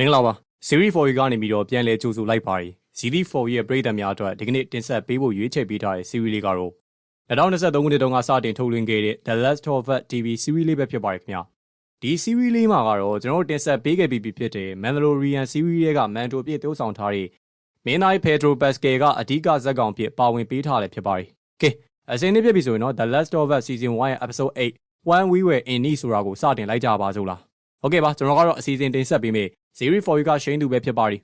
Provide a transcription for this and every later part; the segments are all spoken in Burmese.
မင်္ဂလာပါ Series 4ကနေပြီးတော့ပြန်လည်ကြိုဆိုလိုက်ပါတယ် ZD 4ရဲ့ပြည်သက်များအတွက်ဒီကနေ့တင်ဆက်ပေးဖို့ရွေးချယ်ပေးထားတဲ့ series လေးကတော့2023ခုနှစ်တုန်းကစတင်ထုတ်လွှင့်ခဲ့တဲ့ The Last of Us TV series လေးပဲဖြစ်ပါတယ်ခင်ဗျာဒီ series လေးမှာကတော့ကျွန်တော်တို့တင်ဆက်ပေးခဲ့ပြီးဖြစ်တဲ့ Mandalorian series ရဲ့ကမန်တိုပြည့်တိုးဆောင်ထားတဲ့မင်းသား Pedro Pascal ကအဓိကဇက်ကောင်ဖြစ်ပါဝင်ပေးထားတယ်ဖြစ်ပါတယ်ကဲအစင်းလေးဖြစ်ပြီဆိုရင်တော့ The Last of Us Season 1ရဲ့ Episode 8 One We Were in Need ဆိုတာကိုစတင်လိုက်ကြပါစို့လားဟုတ်ကဲ့ပါကျွန်တော်ကတော့အစီအစဉ်တင်ဆက်ပေးမယ် Series 4ကရှိန်သူပဲဖြစ်ပါတယ်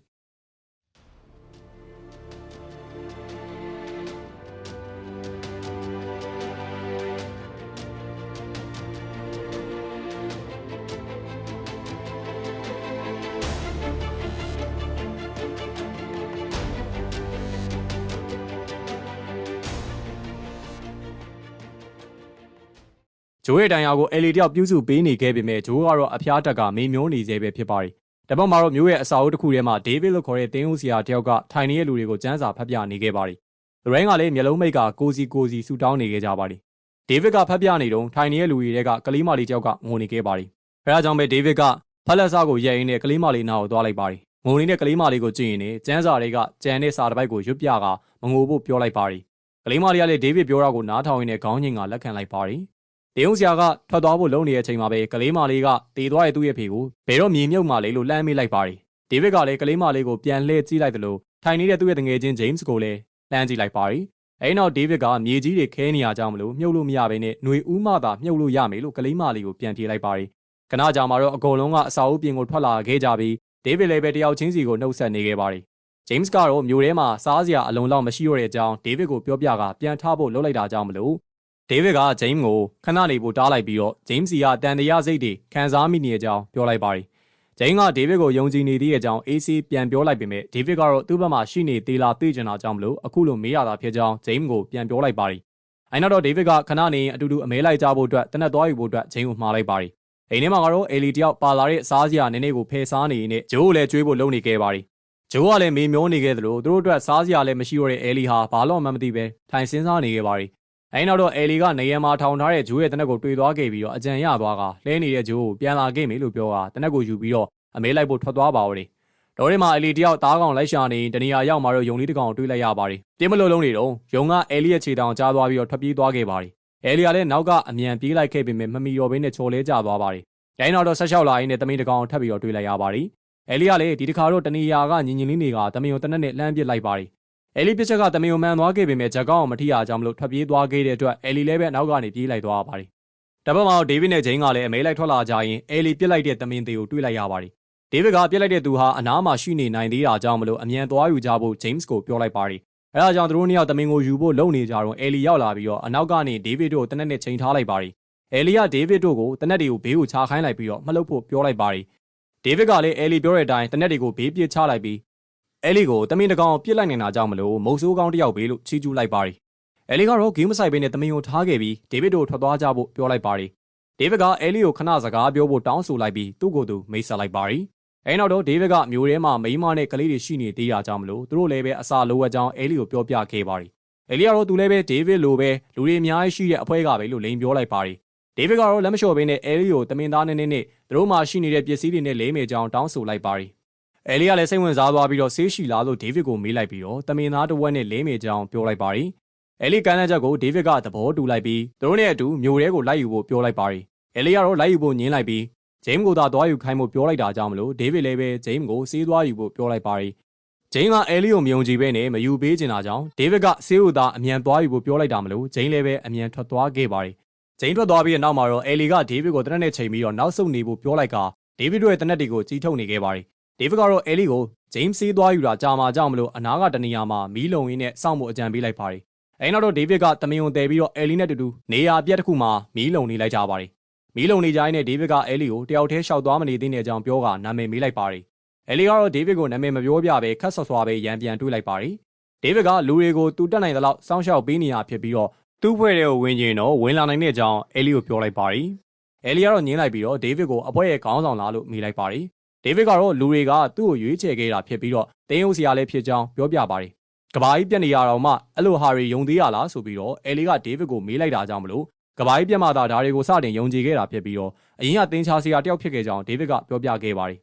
ဂျိုးရဲ့တန်ရာကိုအယ်လီတယောက်ပြုစုပေးနေခဲ့ပေမဲ့ဂျိုးကတော့အဖျားတက်ကမေမျောနေသေးပဲဖြစ်ပါတယ်။ တပတ်မှာတော့မျိုးရဲ့အစာအုပ်တစ်ခုထဲမှာဒေးဗစ်လို့ခေါ်တဲ့တင်းဦးဆရာတယောက်ကထိုင်နေတဲ့လူတွေကိုစမ်းစာဖတ်ပြနေခဲ့ပါတယ်။လရိုင်းကလည်းမျက်လုံးမိတ်ကကိုစီကိုစီဆူတောင်းနေခဲ့ကြပါတယ်။ဒေးဗစ်ကဖတ်ပြနေတော့ထိုင်နေတဲ့လူတွေကကလေးမလေးတယောက်ကငိုနေခဲ့ပါတယ်။အဲဒါကြောင့်ပဲဒေးဗစ်ကဖက်လက်စားကိုရိုက်ရင်းနဲ့ကလေးမလေးနာကိုသွားလိုက်ပါတယ်။ငိုနေတဲ့ကလေးမလေးကိုကြည့်ရင်လည်းစမ်းစာတွေကကြံတဲ့စာတစ်ပိုက်ကိုရွတ်ပြကမငိုဖို့ပြောလိုက်ပါတယ်။ကလေးမလေးကလည်းဒေးဗစ်ပြောတာကိုနားထောင်ရင်းနဲ့ခေါင်းငိမ်ကလက်ခံလိုက်ပါတယ်။ တေုံဆရာကထွက်သွားဖို့လုပ်နေတဲ့အချိန်မှာပဲကလေးမလေးကတေသွားတဲ့သူ့ရဲ့ဖေကိုဘယ်တော့မြေမြုပ်မှလဲလို့လှမ်းမိလိုက်ပါတယ်။ဒေးဗစ်ကလည်းကလေးမလေးကိုပြန်လှည့်ကြည့်လိုက်တယ်လို့ထိုင်နေတဲ့သူ့ရဲ့တငယ်ချင်းဂျိမ်းစ်ကိုလည်းလှမ်းကြည့်လိုက်ပါတယ်။အဲဒီနောက်ဒေးဗစ်ကမြေကြီးတွေခဲနေရကြောင်းမလို့မြုပ်လို့မရဘဲနဲ့ຫນွေဦးမှသာမြုပ်လို့ရမယ်လို့ကလေးမလေးကိုပြန်ပြေးလိုက်ပါတယ်။ကနာကြာမှာတော့အကုန်လုံးကအစာအုပ်ပြင်ကိုထွက်လာခဲ့ကြပြီးဒေးဗစ်လည်းပဲတယောက်ချင်းစီကိုနှုတ်ဆက်နေခဲ့ပါတယ်။ဂျိမ်းစ်ကတော့မြို့ထဲမှာစားစရာအလုံးလောက်မရှိတော့တဲ့အကြောင်းဒေးဗစ်ကိုပြောပြကပြန်ထားဖို့လုပ်လိုက်တာကြောင့်မလို့ ဒေးဗစ်ကဂျိမ်းကိုခဏနေဖို့တားလိုက်ပြီးတော့ဂျိမ်းစီကတန်တရားစိတ်တွေခံစားမိနေတဲ့အကြောင်းပြောလိုက်ပါတယ်။ဂျိမ်းကဒေးဗစ်ကိုယုံကြည်နေသေးတဲ့အကြောင်း AC ပြန်ပြောလိုက်ပေမဲ့ဒေးဗစ်ကတော့သူ့ဘက်မှာရှိနေသေးလားသိချင်တာကြောင့်မလို့အခုလိုမေးရတာဖြစ်ကြောင်းဂျိမ်းကိုပြန်ပြောလိုက်ပါတယ်။အဲနောက်တော့ဒေးဗစ်ကခဏနေအတူတူအမဲလိုက်ကြဖို့အတွက်တနက်သွားယူဖို့အတွက်ဂျိမ်းကိုမှားလိုက်ပါတယ်။အိမ်ထဲမှာကတော့အေလီတယောက်ပါလာတဲ့စားစရာနည်းနည်းကိုဖယ်စားနေနေဂျိုးကိုလည်းကျွေးဖို့လုပ်နေခဲ့ပါတယ်။ဂျိုးကလည်းမေမျောနေခဲ့သလိုသူတို့အတွက်စားစရာလည်းမရှိတော့တဲ့အဲလီဟာဘာလို့မှမသိပဲထိုင်စင်းစားနေခဲ့ပါတယ်။ အဲဒီနောက်တော့အဲလီကနေရာမှာထောင်ထားတဲ့ဂျိုးရဲ့တနက်ကိုတွေ့သွားခဲ့ပြီးတော့အကြံရသွားကလဲနေတဲ့ဂျိုးကိုပြန်လာခဲ့မယ်လို့ပြောတာတနက်ကိုယူပြီးတော့အမေးလိုက်ဖို့ထွက်သွားပါဦးတယ်။တော်ထဲမှာအဲလီတယောက်သားကောင်လိုက်ရှာနေတနေရာရောက်မှာတော့ယုံလေးတစ်ကောင်တွေ့လိုက်ရပါတယ်။ပြင်းမလို့လုံးနေတော့ယုံကအဲလီရဲ့ခြေတောင်ကြားသွားပြီးတော့ထွက်ပြေးသွားခဲ့ပါတယ်။အဲလီကလည်းနောက်ကအမြန်ပြေးလိုက်ခဲ့ပေမဲ့မမီတော့ဘဲနဲ့ချော်လဲကျသွားပါတယ်။အဲဒီနောက်တော့ဆက်လျှောက်လာရင်းနဲ့တမင်တစ်ကောင်ထပ်ပြီးတော့တွေ့လိုက်ရပါတယ်။အဲလီကလည်းဒီတစ်ခါတော့တနေရာကညင်ညင်လေးတွေကတမင်ကိုတနက်နဲ့လှမ်းပစ်လိုက်ပါတယ်။ အဲလီပစ်ချက်ကတမင်ကိုမှန်သွားခဲ့ပေမဲ့ဂျက်ကောင်ကိုမထိရကြောင်းမလို့ထွက်ပြေးသွားခဲ့တဲ့အတွက်အဲလီလည်းပဲနောက်ကနေပြေးလိုက်သွားပါတယ်။တပတ်မှာတော့ဒေးဗစ်နဲ့ဂျိမ်းကလည်းအမဲလိုက်ထွက်လာကြရင်အဲလီပစ်လိုက်တဲ့တမင်သေးကိုတွေ့လိုက်ရပါတယ်။ဒေးဗစ်ကပစ်လိုက်တဲ့သူဟာအနားမှာရှိနေနိုင်သေးတာကြောင့်မလို့အမြန်သွားယူကြဖို့ဂျိမ်းစ်ကိုပြောလိုက်ပါတယ်။အဲဒါကြောင့်သူတို့နှစ်ယောက်တမင်ကိုယူဖို့လုပ်နေကြတော့အဲလီရောက်လာပြီးတော့အနောက်ကနေဒေးဗစ်တို့တနက်နဲ့ချိန်ထားလိုက်ပါတယ်။အဲလီကဒေးဗစ်တို့ကိုတနက်တွေကိုဘေးကိုချခိုင်းလိုက်ပြီးတော့မလှုပ်ဖို့ပြောလိုက်ပါတယ်။ဒေးဗစ်ကလည်းအဲလီပြောတဲ့အတိုင်းတနက်တွေကိုဘေးပစ်ချလိုက်ပြီး အဲလီကိုတမင်တကောင်ပြစ်လိုက်နေတာကြောင့်မလို့မုတ်ဆိုးကောင်းတစ်ယောက်ဘေးလို့ချီးကျူးလိုက်ပါတယ်။အဲလီကတော့ဂိမ်းမဆိုင်ဘဲနဲ့တမင်ကိုထားခဲ့ပြီးဒေးဗစ်တို့ထွက်သွားကြဖို့ပြောလိုက်ပါတယ်။ဒေးဗစ်ကအဲလီကိုခဏစကားပြောဖို့တောင်းဆိုလိုက်ပြီးသူ့ကိုယ်သူမိတ်ဆက်လိုက်ပါတယ်။အဲနောက်တော့ဒေးဗစ်ကမျိုးထဲမှာမိန်းမနဲ့ကလေးတွေရှိနေသေးတာကြောင့်မလို့သူတို့လည်းပဲအစာလိုအပ်ကြောင်းအဲလီကိုပြောပြခဲ့ပါတယ်။အဲလီကတော့သူလည်းပဲဒေးဗစ်လိုပဲလူတွေအများကြီးရှိတဲ့အဖွဲကပဲလို့လိန်ပြောလိုက်ပါတယ်။ဒေးဗစ်ကတော့လက်မလျှော့ဘဲနဲ့အဲလီကိုတမင်သားနေနေနဲ့သူတို့မှရှိနေတဲ့ပစ္စည်းတွေနဲ့လိမ့်မယ်ကြောင်းတောင်းဆိုလိုက်ပါတယ်။ အဲလီကလည်းစိတ်ဝင်စားသွားပြီးတော့ဆေးရှိလားလို့ဒေးဗစ်ကိုမေးလိုက်ပြီးတော့တမင်သားတစ်ဝက်နဲ့လိမ့်မယ်ကြောင်းပြောလိုက်ပါတယ်။အဲလီကန်လက်ချက်ကိုဒေးဗစ်ကသဘောတူလိုက်ပြီးသူတို့နဲ့အတူမျိုးထဲကိုလိုက်ယူဖို့ပြောလိုက်ပါတယ်။အဲလီကတော့လိုက်ယူဖို့ညင်းလိုက်ပြီးဂျိမ်းကိုသာသွားယူခိုင်းဖို့ပြောလိုက်တာကြောင့်မလို့ဒေးဗစ်လည်းပဲဂျိမ်းကိုဆေးသွားယူဖို့ပြောလိုက်ပါတယ်။ဂျိမ်းကအဲလီကိုမယုံကြည်ပဲနဲ့မယူပေးချင်တာကြောင့်ဒေးဗစ်ကဆေးကိုသာအမြန်သွားယူဖို့ပြောလိုက်တာမလို့ဂျိမ်းလည်းပဲအမြန်ထွက်သွားခဲ့ပါတယ်။ဂျိမ်းထွက်သွားပြီးတဲ့နောက်မှာတော့အဲလီကဒေးဗစ်ကိုတနက်နဲ့ချိန်ပြီးတော့နောက်ဆုတ်နေဖို့ပြောလိုက်ကဒေးဗစ်တို့ရဲ့တနက်တွေကိုကြီးထုတ်နေခဲ့ပါတယ်။ ဒေးဗစ်ကတော့အဲလီကိုဂျိမ်းဆေးသွားယူတာကြာမှကြောင့်မလို့အနားကတနေရာမှာမီးလုံရင်းနဲ့စောင့်ဖို့အကြံပေးလိုက်ပါတယ်။အဲနောက်တော့ဒေးဗစ်ကတမင်ုံတဲပြီးတော့အဲလီနဲ့တူတူနေရာပြက်တစ်ခုမှာမီးလုံနေလိုက်ကြပါတယ်မီးလုံနေကြတဲ့ဒေးဗစ်ကအဲလီကိုတယောက်တည်းရှောက်သွားမနေသေးတဲ့အကြောင်းပြောကနာမည်မေးလိုက်ပါတယ်။အဲလီကတော့ဒေးဗစ်ကိုနာမည်မပြောပြဘဲခက်ဆော့ဆွာပဲရန်ပြန်တွေးလိုက်ပါတယ်။ဒေးဗစ်ကလူတွေကိုတူတက်နိုင်သလောက်စောင့်ရှောက်ပေးနေရဖြစ်ပြီးတော့သူ့ဖွဲ့တဲ့ကိုဝင်ကျင်တော့ဝင်လာနိုင်တဲ့အကြောင်းအဲလီကိုပြောလိုက်ပါတယ်။အဲလီကတော့ညင်းလိုက်ပြီးတော့ဒေးဗစ်ကိုအပွဲရဲ့ခေါင်းဆောင်လားလို့မေးလိုက်ပါတယ်။ ဒေးဗစ်ကတော့လူတွေကသူ့ကိုရွေးချယ်ခဲ့တာဖြစ်ပြီးတော့တင်းယုံစရာလည်းဖြစ်ကြောင်းပြောပြပါတယ်။ကဘာကြီးပြက်နေရတော့မှအဲ့လိုဟာတွေယုံသေးရလားဆိုပြီးတော့အဲလီကဒေးဗစ်ကိုမေးလိုက်တာကြောင့်မလို့ကဘာကြီးပြတ်မှသာဒါတွေကိုစတင်ယုံကြည်ခဲ့တာဖြစ်ပြီးတော့အရင်ကတင်းချာစီယာတယောက်ဖြစ်ခဲ့ကြောင်းဒေးဗစ်ကပြောပြခဲ့ပါတယ်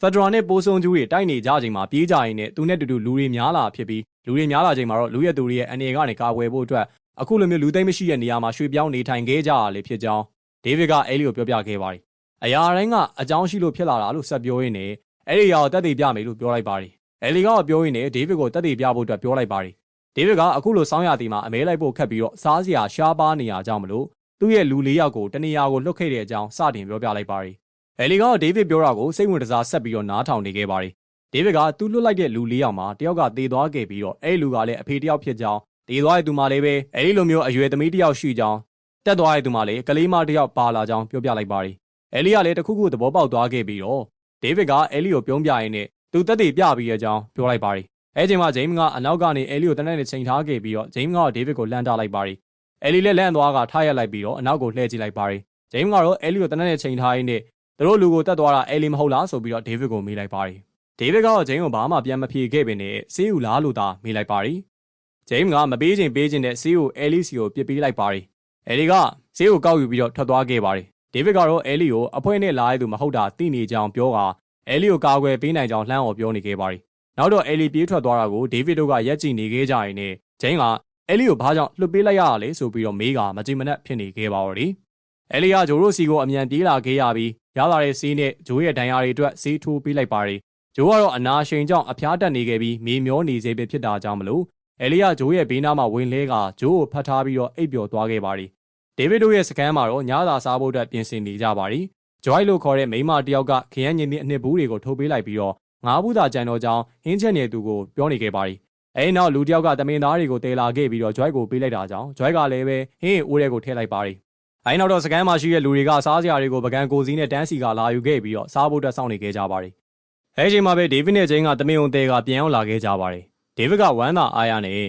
ဖက်ဒရယ်နဲ့ပိုးစုံကျူးတွေတိုက်နေကြချိန်မှာပြေးကြရင်နဲ့သူနဲ့တူတူလူတွေများလာဖြစ်ပြီးလူတွေများလာချိန်မှာတော့လူရဲ့သူတွေရဲ့အနေကနေကာကွယ်ဖို့အတွက်အခုလိုမျိုးလူသိမ့်မရှိတဲ့နေရာမှာရွှေ့ပြောင်းနေထိုင်ခဲ့ကြရလေဖြစ်ကြောင်းဒေးဗစ်ကအဲလီကိုပြောပြခဲ့ပါတယ်။ အရာတိုင်းကအကြောင်းရှိလို့ဖြစ်လာတာလို့ဆက်ပြောရင်းနဲ့အဲ့ဒီအရာကိုတက်တည်ပြမယ်လို့ပြောလိုက်ပါတယ်။အဲလီကပြောရင်းနဲ့ဒေးဗစ်ကိုတက်တည်ပြဖို့အတွက်ပြောလိုက်ပါတယ်။ဒေးဗစ်ကအခုလိုစောင်းရတီမှာအမဲလိုက်ဖို့ခက်ပြီးတော့စားစရာရှားပါနေရကြောင်းမလို့သူ့ရဲ့လူလေးယောက်ကိုတနေရာကိုလွတ်ခဲ့တဲ့အကြောင်းစတင်ပြောပြလိုက်ပါတယ်။အဲလီကဒေးဗစ်ပြောတာကိုစိတ်ဝင်စားဆက်ပြီးတော့နားထောင်နေခဲ့ပါတယ်။ဒေးဗစ်ကသူ့လွတ်လိုက်တဲ့လူလေးယောက်မှာတယောက်ကသေသွားခဲ့ပြီးတော့အဲ့လူကလည်းအဖေတယောက်ဖြစ်ကြောင်းသေသွားတဲ့သူမှလည်းပဲအဲ့ဒီလိုမျိုးအရွယ်သမီးတယောက်ရှိကြောင်းတက်သွားတဲ့သူမှလည်းကလေးမတယောက်ပါလာကြောင်းပြောပြလိုက်ပါတယ်။ အဲလီကလည်းတခုခုသဘောပေါက်သွားခဲ့ပြီးတော့ဒေးဗစ်ကအဲလီကိုပြုံးပြရင်းနဲ့သူတက်တည်ပြပြီးရကြောင်းပြောလိုက်ပါတယ်။အဲချိန်မှာဂျိမ်းကအနောက်ကနေအဲလီကိုတနက်နဲ့ချိန်ထားခဲ့ပြီးတော့ဂျိမ်းကဒေးဗစ်ကိုလှမ်းထားလိုက်ပါတယ်။အဲလီလည်းလန့်သွားကထားရက်လိုက်ပြီးတော့အနောက်ကိုလှည့်ကြည့်လိုက်ပါတယ်။ဂျိမ်းကတော့အဲလီကိုတနက်နဲ့ချိန်ထားရင်းနဲ့သူတို့လူကိုတက်သွားတာအဲလီမဟုတ်လားဆိုပြီးတော့ဒေးဗစ်ကိုမေးလိုက်ပါတယ်။ဒေးဗစ်ကတော့ဂျိမ်းကိုဘာမှပြန်မဖြေခဲ့ပင်နဲ့ဆေးယူလားလို့သာမေးလိုက်ပါတယ်။ဂျိမ်းကမပေးချင်ပေးချင်တဲ့ဆေးကိုအဲလီစီကိုပြစ်ပေးလိုက်ပါတယ်။အဲလီကဆေးကိုကောက်ယူပြီးတော့ထွက်သွားခဲ့ပါတယ်။ ဒေးဗစ်ကတော့အဲလီကိုအဖွဲနဲ့လာရသူမဟုတ်တာသိနေကြောင်းပြောကအဲလီကိုကာကွယ်ပေးနိုင်ကြောင်းလှမ်းအောင်ပြောနေခဲ့ပါတယ်။နောက်တော့အဲလီပြေးထွက်သွားတာကိုဒေးဗစ်တို့ကရက်ကြည့်နေခဲ့ကြရင်နဲ့ဂျိမ်းကအဲလီကိုဘာကြောင့်လွတ်ပေးလိုက်ရတာလဲဆိုပြီးတော့မေးကမကြင်မနှက်ဖြစ်နေခဲ့ပါတော့တယ်။အဲလီကဂျိုရိုစီကိုအမြန်ပြေးလာခဲ့ရပြီးရလာတဲ့ဆေးနဲ့ဂျိုးရဲ့ဒဏ်ရာတွေအတွက်ဆေးထိုးပေးလိုက်ပါတယ်။ဂျိုးကတော့အနာရှင်ကြောင့်အဖျားတက်နေခဲ့ပြီးမေမျောနေစေပဲဖြစ်တာကြောင့်မလို့အဲလီကဂျိုးရဲ့ဘေးနားမှာဝင်လဲကဂျိုးကိုဖတ်ထားပြီးတော့အိပ်ပျော်သွားခဲ့ပါတယ်။ ဒေးဗစ်တို့ရဲ့စကန်မှာတော့ညသာစားဖို့အတွက်ပြင်ဆင်နေကြပါတယ်။ Joy လို့ခေါ်တဲ့မိန်းမတယောက်ကခရမ်းညင်တဲ့အနှစ်ဘူးတွေကိုထိုးပေးလိုက်ပြီးတော့ငါးဘူးသာကြံတော့ကြောင်းဟင်းချက်နေသူကိုပြောနေခဲ့ပါတယ်။အဲဒီနောက်လူတယောက်ကတမင်သားတွေကိုတေလာခဲ့ပြီးတော့ Joy ကိုပေးလိုက်တာကြောင့် Joy ကလည်းပဲဟင်းအိုးတွေကိုထည့်လိုက်ပါတယ်။အဲဒီနောက်တော့စကန်မှာရှိတဲ့လူတွေကစားစရာတွေကိုပကံကိုစီးနဲ့တန်းစီကလာယူခဲ့ပြီးတော့စားဖို့အတွက်စောင့်နေခဲ့ကြပါတယ်။အဲဒီချိန်မှာပဲဒေးဗစ်နဲ့ဂျိန်းကတမင်ုံတဲကပြန်ရောက်လာခဲ့ကြပါတယ်။ဒေးဗစ်ကဝမ်းသာအားရနဲ့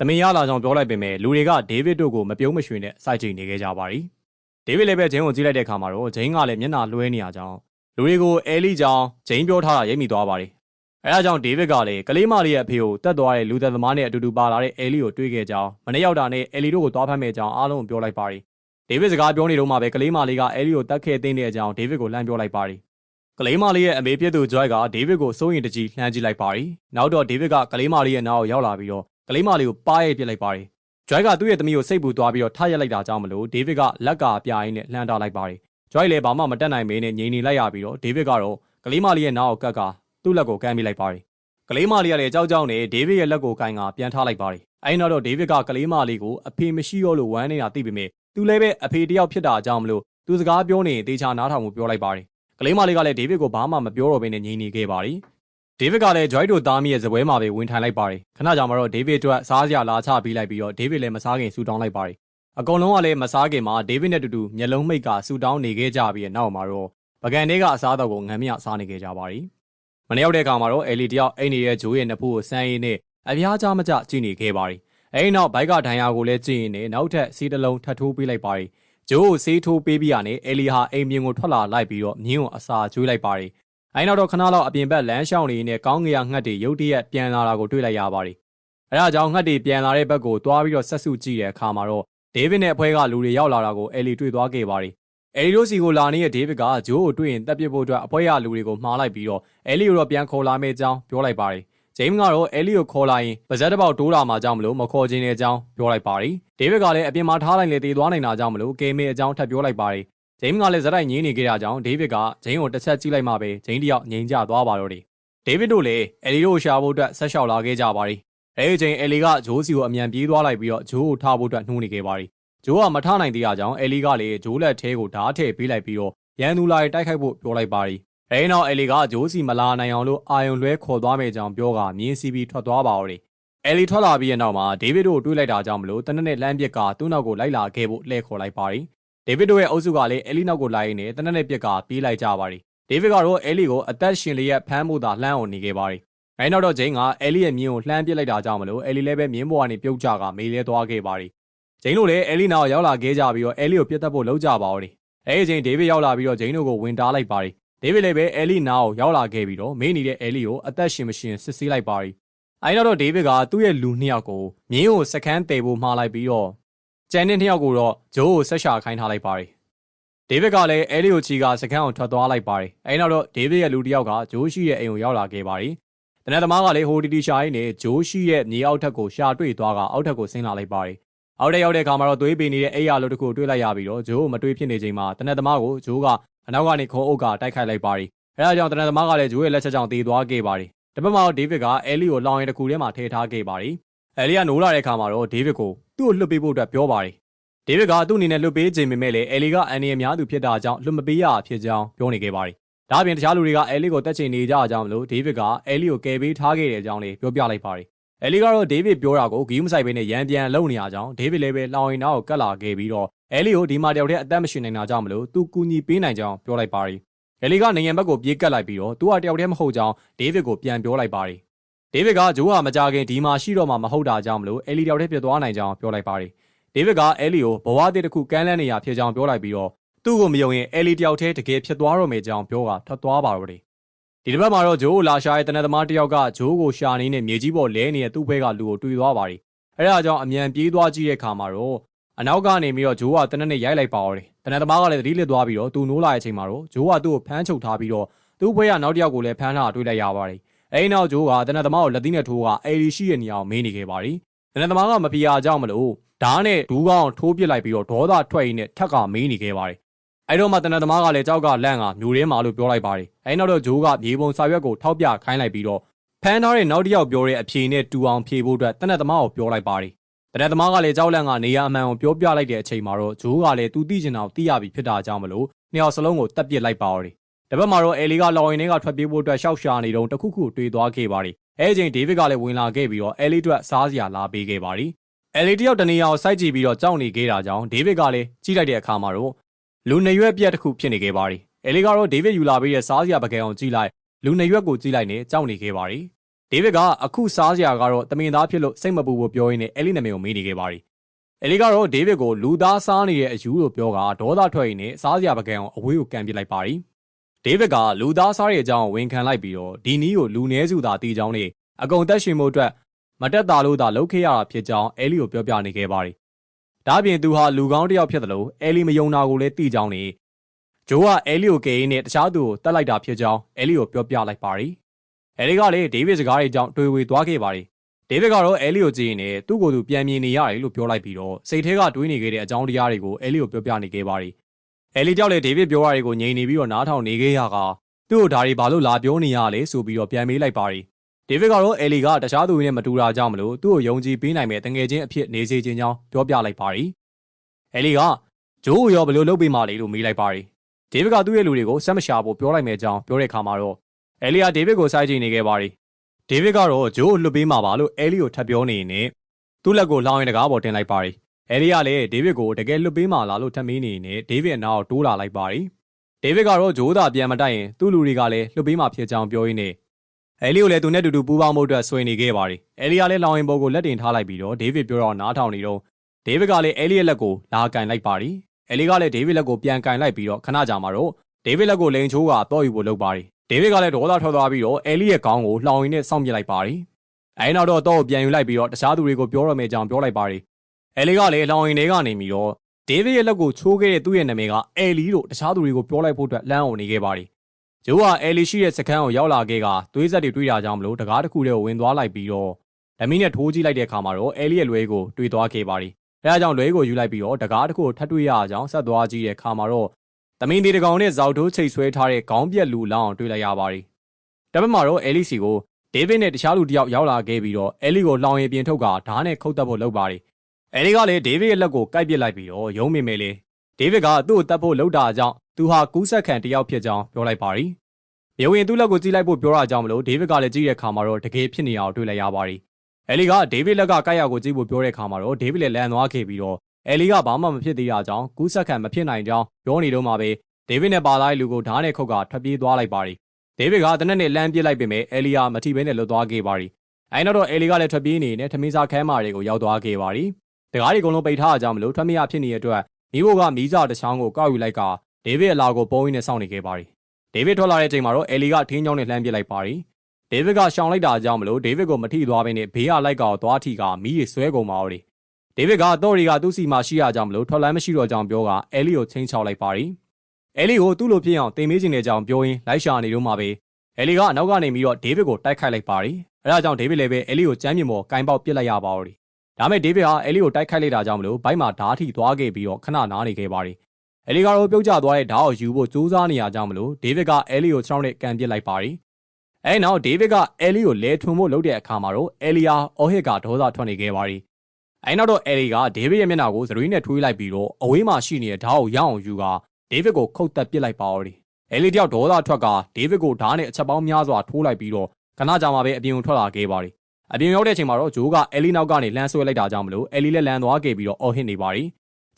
တမင်ရလာကြောင်းပြောလိုက်ပေမဲ့လူတွေကဒေးဗစ်တို့ကိုမပြုံးမရွှင်နဲ့စိုက်ကြည့်နေခဲ့ကြပါတယ်။ဒေးဗစ်လည်းပဲဂျိန်းကိုကြည့်လိုက်တဲ့အခါမှာတော့ဂျိန်းကလည်းမျက်နှာလွှဲနေရကြောင်းလူတွေကိုအဲလီကြောင်းဂျိန်းပြောထားတာရိပ်မိသွားပါတယ်။အဲဒါကြောင့်ဒေးဗစ်ကလည်းကလေးမလေးရဲ့အဖေကိုတတ်သွားတဲ့လူသက်သမားနဲ့အတူတူပါလာတဲ့အဲလီကိုတွေ့ခဲ့ကြောင်းမနေ့ရောက်တာနဲ့အဲလီတို့ကိုသွားဖမ်းမဲ့ကြောင်းအားလုံးပြောလိုက်ပါတယ်။ဒေးဗစ်စကားပြောနေတော့မှပဲကလေးမလေးကအဲလီကိုတတ်ခဲ့တဲ့အကြောင်းဒေးဗစ်ကိုလှမ်းပြောလိုက်ပါတယ်။ကလေးမလေးရဲ့အမေဖြစ်သူဂျွိုက်ကဒေးဗစ်ကိုစိုးရင်တကြီးလှမ်းကြည့်လိုက်ပါတယ်။နောက်တော့ဒေးဗစ်ကကလေးမလေးရဲ့နားကိုရောက်လာပြီးတော့က လေးမလေးကိုပါးရိုက်ပစ်လိုက်ပါတယ်။ဂျွိုက်ကသူ့ရဲ့သမီးကိုစိတ်ပူသွားပြီးတော့ထားရက်လိုက်တာကြောင့်မလို့ဒေးဗစ်ကလက်ကပြရင်းနဲ့လှမ်းထားလိုက်ပါတယ်။ဂျွိုက်လည်းဘာမှမတက်နိုင်မင်းနဲ့ငြိမ်နေလိုက်ရပြီးတော့ဒေးဗစ်ကတော့ကလေးမလေးရဲ့နားကိုကတ်ကသူ့လက်ကိုကမ်းမိလိုက်ပါတယ်။ကလေးမလေးကလည်းကြောက်ကြောက်နဲ့ဒေးဗစ်ရဲ့လက်ကိုကင်ကပြန်ထားလိုက်ပါတယ်။အဲဒီနောက်တော့ဒေးဗစ်ကကလေးမလေးကိုအဖေမရှိတော့လို့ဝမ်းနေတာသိပေမဲ့သူလည်းပဲအဖေတယောက်ဖြစ်တာကြောင့်မလို့သူစကားပြောနေရင်တေချာနားထောင်မှုပြောလိုက်ပါတယ်။ကလေးမလေးကလည်းဒေးဗစ်ကိုဘာမှမပြောတော့ဘဲနဲ့ငြိမ်နေခဲ့ပါတယ်။ ဒေးဗစ်ကလည်း Joy တို့သားမီးရဲ့ဇပွဲမှာပဲဝင်ထိုင်လိုက်ပါတယ်။ခဏကြာမှတော့ဒေးဗစ်အတွက်စားစရာလာချပေးလိုက်ပြီးတော့ဒေးဗစ်လည်းမစားခင်ဆူတောင်းလိုက်ပါတယ်။အကုန်လုံးကလည်းမစားခင်မှာဒေးဗစ်နဲ့တူတူမျက်လုံးမိတ်ကဆူတောင်းနေခဲ့ကြပြီးတဲ့နောက်မှာတော့ပကံတွေကအစားအသောက်ကိုငံမြစားနေခဲ့ကြပါတယ်။မနေ့ရောက်တဲ့အခါမှာတော့အဲလီတယောက်အိမ်နေတဲ့ဂျိုးရဲ့နှစ်ဖူးကိုစမ်းရင်းနဲ့အပြားကြားမကြကြည့်နေခဲ့ပါတယ်။အဲဒီနောက်ဘိုက်ကဒဏ်ရာကိုလည်းကြည့်ရင်းနဲ့နောက်ထပ်စီးတစ်လုံးထပ်ထိုးပေးလိုက်ပါတယ်။ဂျိုးကိုဆေးထိုးပေးပြီးရနဲ့အဲလီဟာအိမ်မြင်ကိုထွက်လာလိုက်ပြီးတော့မြင်းကိုအစာကျွေးလိုက်ပါတယ်။ အဲဒီနောက်တော့ခဏလောက်အပြင်ဘက်လမ်းလျှောက်နေနဲ့ကောင်းကင်ငှက်တွေရုတ်တရက်ပြန်လာတာကိုတွေ့လိုက်ရပါတယ်။အဲဒါကြောင့်ငှက်တွေပြန်လာတဲ့ဘက်ကိုတွားပြီးတော့ဆက်စုကြည့်တဲ့အခါမှာတော့ဒေးဗစ်နဲ့အဖွဲကလူတွေရောက်လာတာကိုအဲလီတွေ့သွားခဲ့ပါတယ်။အဲလီတို့စီကိုလာနေတဲ့ဒေးဗစ်ကဂျိုးကိုတွေ့ရင်တပ်ပစ်ဖို့အတွက်အဖွဲရလူတွေကိုမှားလိုက်ပြီးတော့အဲလီကိုတော့ပြန်ခေါ်လာမယ့်အကြောင်းပြောလိုက်ပါတယ်။ဂျိမ်းကတော့အဲလီကိုခေါ်လာရင်ပါဇက်တစ်ပေါက်တိုးလာမှကြောင်းမလို့မခေါ်ခြင်းတဲ့အကြောင်းပြောလိုက်ပါတယ်။ဒေးဗစ်ကလည်းအပြင်မှာထားလိုက်လေတည်သွားနိုင်တာကြောင့်မလို့ကေမေအကြောင်းထပ်ပြောလိုက်ပါတယ်။ ဂျိမ်းကလည်းဇက်တိုက်ငင်းနေခဲ့တာကြောင့်ဒေးဗစ်ကဂျိမ်းကိုတစ်ချက်ကြည့်လိုက်မှပဲဂျိမ်းတယောက်ငြိမ်ကျသွားပါတော့တယ်။ဒေးဗစ်တို့လည်းအဲလီတို့ရှာဖို့အတွက်ဆက်လျှောက်လာခဲ့ကြပါတယ်။အဲဒီချိန်အဲလီကဂျိုးစီကိုအမြန်ပြေးသွားလိုက်ပြီးတော့ဂျိုးကိုထားဖို့အတွက်နှိုးနေခဲ့ပါတယ်။ဂျိုးကမထနိုင်သေးတာကြောင့်အဲလီကလည်းဂျိုးလက်ထဲကိုဓာတ်ထည့်ပေးလိုက်ပြီးတော့ရန်သူလာတိုက်ခိုက်ဖို့ပြောလိုက်ပါတယ်။အဲဒီနောက်အဲလီကဂျိုးစီမလာနိုင်အောင်လို့အာယုံလွဲခေါ်သွားမယ့်ကြောင်းပြောကမြင်းစီပြီးထွက်သွားပါတော့တယ်။အဲလီထွက်လာပြီးတဲ့နောက်မှာဒေးဗစ်တို့တွေးလိုက်တာကြောင့်မလို့တနက်နဲ့လမ်းပြက်ကသူ့နောက်ကိုလိုက်လာခဲ့ဖို့လှည့်ခေါ်လိုက်ပါတယ်။ ဒေးဗစ်တို့ရဲ့အုပ်စုကလည်းအဲလီနောက်ကိုလိုက်ရင်းနဲ့တနက်နဲ့ပြက်ကပြေးလိုက်ကြပါတယ်။ဒေးဗစ်ကတော့အဲလီကိုအသက်ရှင်လျက်ဖမ်းဖို့သာလှမ်းအောင်နေခဲ့ပါတယ်။အဲဒီနောက်တော့ဂျိန်းကအဲလီရဲ့မြင်းကိုလှမ်းပစ်လိုက်တာကြောင့်မလို့အဲလီလည်းပဲမြင်းပေါ်ကနေပြုတ်ကျကမေးလဲသွားခဲ့ပါတယ်။ဂျိန်းတို့လည်းအဲလီနောက်ရောက်လာခဲ့ကြပြီးတော့အဲလီကိုပြတ်တက်ဖို့လုပ်ကြပါဦးတယ်။အဲဒီချိန်ဒေးဗစ်ရောက်လာပြီးတော့ဂျိန်းတို့ကိုဝင်တားလိုက်ပါတယ်။ဒေးဗစ်လည်းပဲအဲလီနာကိုရောက်လာခဲ့ပြီးတော့မေးနေတဲ့အဲလီကိုအသက်ရှင်မရှင်စစ်ဆေးလိုက်ပါတယ်။အဲဒီနောက်တော့ဒေးဗစ်ကသူ့ရဲ့လူနှစ်ယောက်ကိုမြင်းကိုစကန်းတည်ဖို့မှားလိုက်ပြီးတော့ ကျန်တဲ့နှစ်ယောက်ကိုတော့ဂျိုးကိုဆက်ရှာခိုင်းထားလိုက်ပါတယ်ဒေးဗစ်ကလည်းအဲလီကိုချီကစကန်ကိုထွက်သွားလိုက်ပါတယ်အဲနောက်တော့ဒေးဗစ်ရဲ့လူတစ်ယောက်ကဂျိုးရှိရဲ့အိမ်ကိုရောက်လာခဲ့ပါတယ်တနက်သမားကလည်းဟိုတီတီရှာရင်းနဲ့ဂျိုးရှိရဲ့မြေအောက်ထက်ကိုရှာတွေ့သွားကအောက်ထက်ကိုဆင်းလာလိုက်ပါတယ်အောက်ထက်ရောက်တဲ့အခါမှာတော့သွေးပေနေတဲ့အိယာလိုတစ်ခုတွေ့လိုက်ရပြီးတော့ဂျိုးကိုမတွေ့ဖြစ်နေချိန်မှာတနက်သမားကိုဂျိုးကအနောက်ကနေခုံအုပ်ကတိုက်ခိုက်လိုက်ပါတယ်အဲဒါကြောင့်တနက်သမားကလည်းဂျိုးရဲ့လက်ချက်ကြောင့်တည်သွားခဲ့ပါတယ်တပတ်မှာတော့ဒေးဗစ်ကအဲလီကိုလောင်ရင်တစ်ခုထဲမှာထည့်ထားခဲ့ပါတယ် အဲလီကနိုးလာတဲ့အခါမှာတော့ဒေးဗစ်ကိုသူ့ကိုလွတ်ပေးဖို့အတွက်ပြောပါတယ်ဒေးဗစ်ကသူ့အနေနဲ့လွတ်ပေးခြင်းပေမဲ့လည်းအဲလီကအန်ဒီအများသူဖြစ်တာကြောင့်လွတ်မပေးရဖြစ်ကြောင်းပြောနေခဲ့ပါတယ်ဒါအပြင်တခြားလူတွေကအဲလီကိုတက်ချင်နေကြအကြောင်းမလို့ဒေးဗစ်ကအဲလီကိုကယ်ပေးထားခဲ့တဲ့အကြောင်းလေးပြောပြလိုက်ပါတယ်အဲလီကတော့ဒေးဗစ်ပြောတာကိုဂီးမဆိုင်ဘဲနဲ့ရန်ပြန်လုံနေရကြောင်းဒေးဗစ်လည်းပဲလောင်ရင်နောက်ကိုကတ်လာခဲ့ပြီးတော့အဲလီကိုဒီမှာတယောက်တည်းအသက်မရှင်နိုင်တာကြောင့်မလို့သူကူညီပေးနိုင်ကြောင်းပြောလိုက်ပါတယ်အဲလီကနေရန်ဘက်ကိုပြေးကတ်လိုက်ပြီးတော့သူကတယောက်တည်းမဟုတ်ကြောင်းဒေးဗစ်ကိုပြန်ပြောလိုက်ပါတယ် ဒေးဗစ်ကဂျိုးဟာမကြခင်ဒီမှာရှိတော့မှမဟုတ်တာကြောင့်မလို့အဲလီတယောက်တည်းပြတ်သွားနိုင်ကြောင်းပြောလိုက်ပါတယ်ဒေးဗစ်ကအဲလီကိုဘဝအသစ်တစ်ခုကမ်းလှမ်းနေရဖြစ်ကြောင်းပြောလိုက်ပြီးတော့သူ့ကိုမယုံရင်အဲလီတယောက်တည်းတကယ်ဖြစ်သွားတော့မယ်ကြောင်းပြောကထွက်သွားပါတော့တယ်ဒီတစ်ပတ်မှာတော့ဂျိုးကိုလာရှာရဲ့တနက်သမားတစ်ယောက်ကဂျိုးကိုရှာနေနဲ့မြေကြီးပေါ်လဲနေတဲ့သူ့ဘက်ကလူကိုတွေ့သွားပါတယ်အဲဒါကြောင့်အမြန်ပြေးသွားကြည့်တဲ့အခါမှာတော့အနောက်ကနေပြီးတော့ဂျိုးကတနက်နဲ့ရိုက်လိုက်ပါတော့တယ်တနက်သမားကလည်းသတိလစ်သွားပြီးတော့သူနိုးလာတဲ့အချိန်မှာတော့ဂျိုးကသူ့ကိုဖမ်းချုပ်ထားပြီးတော့သူ့ဘက်ကနောက်တစ်ယောက်ကိုလည်းဖမ်းထားတွေ့လိုက်ရပါတယ် အဲဒီနောက်ဂျိုးကတနက်သမားကိုလက်သီးနဲ့ထိုးကအဲလီရှိရဲ့နေရာကိုမေးနေခဲ့ပါတယ်တနက်သမားကမပြေရကြောင်းမလို့ဓာတ်နဲ့ဒူးကောင်းထိုးပစ်လိုက်ပြီးတော့ဒေါသထွက်ရင်းနဲ့ထက်ကမေးနေခဲ့ပါတယ်အဲ့တော့မှတနက်သမားကလည်းကြောက်ကလန့်ကမျိုးထဲမှာလို့ပြောလိုက်ပါတယ်အဲ့နောက်တော့ဂျိုးကမြေပုံစာရွက်ကိုထောက်ပြခိုင်းလိုက်ပြီးတော့ဖမ်းထားတဲ့နောက်တစ်ယောက်ပြောတဲ့အဖြေနဲ့တူအောင်ဖြေဖို့အတွက်တနက်သမားကိုပြောလိုက်ပါတယ်တနက်သမားကလည်းကြောက်လန့်ကနေရအမှန်ကိုပြောပြလိုက်တဲ့အချိန်မှာတော့ဂျိုးကလည်းသူသိကျင်တာကိုသိရပြီဖြစ်တာကြောင့်မလို့နှစ်ယောက်စလုံးကိုတက်ပစ်လိုက်ပါတော့ တယ်တပတ်မှာတော့အဲလီကလော်ရင်တွေကထွက်ပြေးဖို့အတွက်ရှောက်ရှာနေတော့တခုခုတွေ့သွားခဲ့ပါတယ်အဲအချိန်ဒေးဗစ်ကလည်းဝင်လာခဲ့ပြီးတော့အဲလီအတွက်စားစရာလာပေးခဲ့ပါတယ်အဲလီတယောက်တနေရာကိုစိုက်ကြည့်ပြီးတော့ကြောက်နေခဲ့တာကြောင့်ဒေးဗစ်ကလည်းကြည့်လိုက်တဲ့အခါမှာတော့လူနေရွက်ပြက်တစ်ခုဖြစ်နေခဲ့ပါတယ်။အဲလီကတော့ဒေးဗစ်ယူလာပြီးတဲ့စားစရာပကံအောင်ကြည့်လိုက်လူနေရွက်ကိုကြည့်လိုက်နဲ့ကြောက်နေခဲ့ပါတယ်။ဒေးဗစ်ကအခုစားစရာကတော့တမင်သားဖြစ်လို့စိတ်မပူဖို့ပြောရင်းနဲ့အဲလီနာမည်ကိုမေးနေခဲ့ပါတယ်။အဲလီကတော့ဒေးဗစ်ကိုလူသားစားနေတဲ့အယူလို့ပြောကဒေါသထွက်ရင်းနဲ့စားစရာပကံအောင်အဝေးကိုကန်ပစ်လိုက်ပါတယ်။ ဒေးဗစ်ကလူသားစားရဲ့အကြောင်းဝန်ခံလိုက်ပြီးတော့ဒီနီးကိုလူနည်းစုသာတီးကြောင်းနဲ့အကုန်တက်ရှင်မှုအတွက်မတက်တာလို့သာလုပ်ခဲ့ရတာဖြစ်ကြောင်းအဲလီကိုပြောပြနေခဲ့ပါတယ်။ဒါ့အပြင်သူဟာလူကောင်းတစ်ယောက်ဖြစ်တယ်လို့အဲလီမယုံတာကိုလည်းသိကြောင်းနဲ့ဂျိုးကအဲလီကိုကယ်ရင်းနဲ့တခြားသူကိုတတ်လိုက်တာဖြစ်ကြောင်းအဲလီကိုပြောပြလိုက်ပါတယ်။အဲလီကလည်းဒေးဗစ်စကားတွေကြောင့်တွေ့ဝေသွားခဲ့ပါတယ်။ဒေးဗစ်ကတော့အဲလီကိုကြည့်ရင်လည်းသူ့ကိုယ်သူပြန်မြင်နေရတယ်လို့ပြောလိုက်ပြီးတော့စိတ်ထဲကတွေးနေခဲ့တဲ့အကြောင်းတရားတွေကိုအဲလီကိုပြောပြနေခဲ့ပါတယ်။ အဲလီကြောက်လေဒေးဗစ်ပြောရတွေကိုငြိမ်နေပြီးတော့နားထောင်နေခဲ့ရကသူ့ကိုဒါတွေဘာလို့လာပြောနေရလဲဆိုပြီးတော့ပြန်မေးလိုက်ပါတယ်။ဒေးဗစ်ကတော့အဲလီကတခြားသူတွေနဲ့မတူတာကြောင့်မလို့သူ့ကိုယုံကြည်ပေးနိုင်မဲ့တငယ်ချင်းအဖြစ်နေစေခြင်းကြောင်းပြောပြလိုက်ပါတယ်။အဲလီကဂျိုးကိုရောဘယ်လိုလုပ်ပေးမှလဲလို့မေးလိုက်ပါတယ်။ဒေးဗစ်ကသူ့ရဲ့လူတွေကိုဆက်မရှာဖို့ပြောလိုက်မယ်ကြောင်းပြောတဲ့အခါမှာတော့အဲလီကဒေးဗစ်ကိုစိုက်ကြည့်နေခဲ့ပါတယ်။ဒေးဗစ်ကတော့ဂျိုးကိုလွတ်ပေးမှာပါလို့အဲလီကိုထပ်ပြောနေနေသူ့လက်ကိုလောင်းရင်တကားပေါ်တင်လိုက်ပါတယ်။ အဲလီကလည်းဒေးဗစ်ကိုတကယ်လွတ်ပေးမှာလားလို့ထပ်မေးနေနေဒေးဗစ်အနောက်တိုးလာလိုက်ပါတယ်။ဒေးဗစ်ကတော့ဂျိုးသာပြန်မတိုက်ရင်သူ့လူတွေကလည်းလွတ်ပေးမှာဖြစ်ကြောင်းပြောရင်းနဲ့အဲလီကိုလည်းသူနဲ့တူတူပူးပေါင်းမှုအတွက်ဆွေးနေခဲ့ပါတယ်။အဲလီကလည်းလောင်ရင်ဘောကိုလက်တင်ထားလိုက်ပြီးတော့ဒေးဗစ်ပြောတော့နားထောင်နေတော့ဒေးဗစ်ကလည်းအဲလီရဲ့လက်ကိုလာကန်လိုက်ပါတယ်။အဲလီကလည်းဒေးဗစ်လက်ကိုပြန်ကန်လိုက်ပြီးတော့ခဏကြာမှာတော့ဒေးဗစ်လက်ကိုလိန်ချိုးကတော့ယူဖို့လုပ်ပါတယ်။ဒေးဗစ်ကလည်းဒေါသထွက်သွားပြီးတော့အဲလီရဲ့ခေါင်းကိုလှောင်ရင်းနဲ့စောင့်ပြစ်လိုက်ပါတယ်။အဲနောက်တော့တော့ပြန်ယူလိုက်ပြီးတော့တခြားသူတွေကိုပြောရမယ့်ကြောင်ပြောလိုက်ပါတယ်။ အဲလီကလည်းလှောင်ရင်တွေကနေပြီးတော့ဒေးဗစ်ရဲ့လက်ကိုချိုးခဲ့တဲ့သူ့ရဲ့နာမည်ကအဲလီလို့တခြားသူတွေကိုပြောလိုက်ဖို့အတွက်လမ်းအောင်နေခဲ့ပါတယ်။ဂျိုးကအဲလီရှိတဲ့စခန်းကိုရောက်လာခဲ့ကသွေးဆက်တွေတွေးတာကြောင့်မလို့တကားတစ်ခုတည်းကိုဝင်သွားလိုက်ပြီးတော့ဓမီနဲ့ထိုးကြည့်လိုက်တဲ့အခါမှာတော့အဲလီရဲ့လွဲကိုတွေးသွားခဲ့ပါတယ်။အဲဒါကြောင့်လွဲကိုယူလိုက်ပြီးတော့တကားတစ်ခုကိုထပ်တွေ့ရအောင်ဆက်သွားကြည့်တဲ့အခါမှာတော့သမင်းဒီတကောင်နဲ့ဇောက်ထိုးချိတ်ဆွဲထားတဲ့ခေါင်းပြက်လူလောင်းအောင်တွေ့လိုက်ရပါတယ်။တပတ်မှာတော့အဲလီစီကိုဒေးဗစ်နဲ့တခြားလူတယောက်ရောက်လာခဲ့ပြီးတော့အဲလီကိုလောင်ရင်ပြင်ထုတ်ကဓာတ်နဲ့ခုတ်တက်ဖို့လုပ်ပါတယ်။ အဲလီကလည်းဒေးဗစ်ရဲ့လက်ကိုကိုက်ပစ်လိုက်ပြီးတော့ယုံမိမယ်လေဒေးဗစ်ကသူ့ကိုတတ်ဖို့လုပ်တာကြောင့်သူဟာကူးဆက်ခံတယောက်ဖြစ်ကြောင်းပြောလိုက်ပါတယ်။မြေဝင်သူ့လက်ကိုကြည့်လိုက်ဖို့ပြောတာကြောင့်မလို့ဒေးဗစ်ကလည်းကြည့်တဲ့အခါမှာတော့တကယ်ဖြစ်နေအောင်တွေ့လိုက်ရပါတယ်။အဲလီကဒေးဗစ်လက်ကကိုက်ရကိုကြည့်ဖို့ပြောတဲ့အခါမှာတော့ဒေးဗစ်လည်းလန်သွားခဲ့ပြီးတော့အဲလီကဘာမှမဖြစ်သေးတာကြောင့်ကူးဆက်ခံမဖြစ်နိုင်ကြောင်းပြောနေတော့မှပဲဒေးဗစ်နဲ့ပါလာတဲ့လူကိုဓာတ်နဲ့ခုတ်ကထွက်ပြေးသွားလိုက်ပါတယ်။ဒေးဗစ်ကတနက်နဲ့လမ်းပြစ်လိုက်ပေမဲ့အဲလီယာမထိဘဲနဲ့လွတ်သွားခဲ့ပါတယ်။အဲနောက်တော့အဲလီကလည်းထွက်ပြေးနေနဲ့ထမင်းစားခမ်းမာတွေကိုရောက်သွားခဲ့ပါတယ်။ တကားတွေအကုန်လုံးပိတ်ထားကြမလို့ထွက်မရဖြစ်နေတဲ့အတွက်မိဖို့ကမိစားတစ်ချောင်းကိုကောက်ယူလိုက်ကဒေးဗစ်အလာကိုပုံရင်းနဲ့စောင့်နေခဲ့ပါတယ်။ဒေးဗစ်ထွက်လာတဲ့အချိန်မှာတော့အဲလီကထင်းချောင်းနဲ့လှမ်းပစ်လိုက်ပါတယ်။ဒေးဗစ်ကရှောင်လိုက်တာကြောင့်မလို့ဒေးဗစ်ကိုမထိသွားဘဲနဲ့ဘေးကလိုက်ကောသွားထိကမီးရဆွဲကုန်ပါတော့။ဒေးဗစ်ကတော့ရီကသူ့စီမှာရှိရကြောင်းမလို့ထွက်လမ်းမရှိတော့ကြောင်းပြောကအဲလီကိုချင်းချောက်လိုက်ပါတယ်အဲလီကိုသူ့လိုဖြစ်အောင်တင်မေးခြင်းတဲ့အကြောင်းပြောရင်းလိုက်ရှာနေတော့မှပဲအဲလီကအနောက်ကနေပြီးတော့ဒေးဗစ်ကိုတိုက်ခိုက်လိုက်ပါတယ်အဲဒါကြောင့်ဒေးဗစ်လည်းပဲအဲလီကိုကြမ်းမြင်ပေါ်ကင်ပေါက်ပစ်လိုက်ရပါတော့တယ် ဒါမဲ့ဒေးဗစ်ဟာအဲလီကိုတိုက်ခိုက်လိုက်တာကြောင့်မလို့ဘိုက်မှာဓာတ်ထိသွားခဲ့ပြီးတော့ခဏနားနေခဲ့ပါတယ်အဲလီကတော့ပြုတ်ကျသွားတဲ့ဓာတ်ကိုယူဖို့ကြိုးစားနေရကြောင်းမလို့ဒေးဗစ်ကအဲလီကိုချောင်းနဲ့ကန်ပစ်လိုက်ပါတယ်အဲနောက်ဒေးဗစ်ကအဲလီကိုလဲထွန်ဖို့လုပ်တဲ့အခါမှာတော့အဲလီယာအော်ဟစ်ကဒေါသထွက်နေခဲ့ပါတယ်အဲနောက်တော့အဲလီကဒေးဗစ်ရဲ့မျက်နှာကိုသရွေးနဲ့ထွေးလိုက်ပြီးတော့အဝေးမှာရှိနေတဲ့ဓာတ်ကိုရအောင်ယူကဒေးဗစ်ကိုခုတ်တက်ပစ်လိုက်ပါတော့တယ်အဲလီတယောက်ဒေါသထွက်ကဒေးဗစ်ကိုဓာတ်နဲ့အချက်ပေါင်းများစွာထိုးလိုက်ပြီးတော့ခဏကြာမှပဲအပြင်ကိုထွက်လာခဲ့ပါတယ် အပြင်ရောက်တဲ့အချိန်မှာတော့ဂျိုးကအဲလီနောက်ကနေလမ်းဆွဲလိုက်တာကြောင့်မလို့အဲလီလည်းလမ်းသွားခဲ့ပြီးတော့အော်ဟစ်နေပါတယ်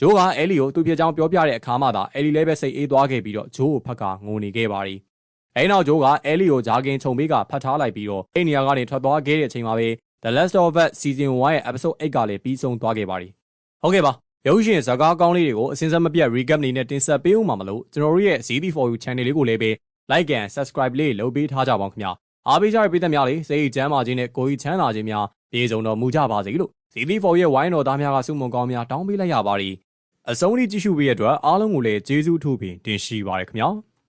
ဂျိုးကအဲလီကိုသူ့ဖြစ်ကြောင်းပြောပြတဲ့အခါမှသာအဲလီလည်းပဲစိတ်အေးသွားခဲ့ပြီးတော့ဂျိုးကိုဖက်ကငိုနေခဲ့ပါတယ်အဲနောက်ဂျိုးကအဲလီကိုဂျာကင်ခြုံပေးကဖတ်ထားလိုက်ပြီးတော့အိမ်နေရာကနေထွက်သွားခဲ့တဲ့အချိန်မှာပဲ The Last of Us Season 1ရဲ့ Episode 8ကလည်းပြီးဆုံးသွားခဲ့ပါတယ်ဟုတ်ကဲ့ပါရုပ်ရှင်ဇာကားကောင်းလေးတွေကိုအစဉ်ဆက်မပြတ် recap နေနဲ့တင်ဆက်ပေးဦးမှာမလို့ကျွန်တော်တို့ရဲ့ ZD4U channel လေးကိုလည်းပဲ like and subscribe လေးလုပ်ပေးထားကြပါဦးခင်ဗျာ အားပေးကြတဲ့ပရိသတ်များလေးစိတ်ချမ်းသာခြင်းနဲ့ကိုယ်ကြီးချမ်းသာခြင်းများပြေဆုံးတော်မူကြပါစေလို့ ZD4 ရဲ့ဝိုင်းတော်သားများကဆုမွန်ကောင်းများတောင်းပေးလိုက်ရပါတယ်အဆုံးထိကြည့်ရှုပေးရတဲ့အတွက်အားလုံးကိုလည်းကျေးဇူးထူးပြီးတင်ရှိပါရခင်ဗျာ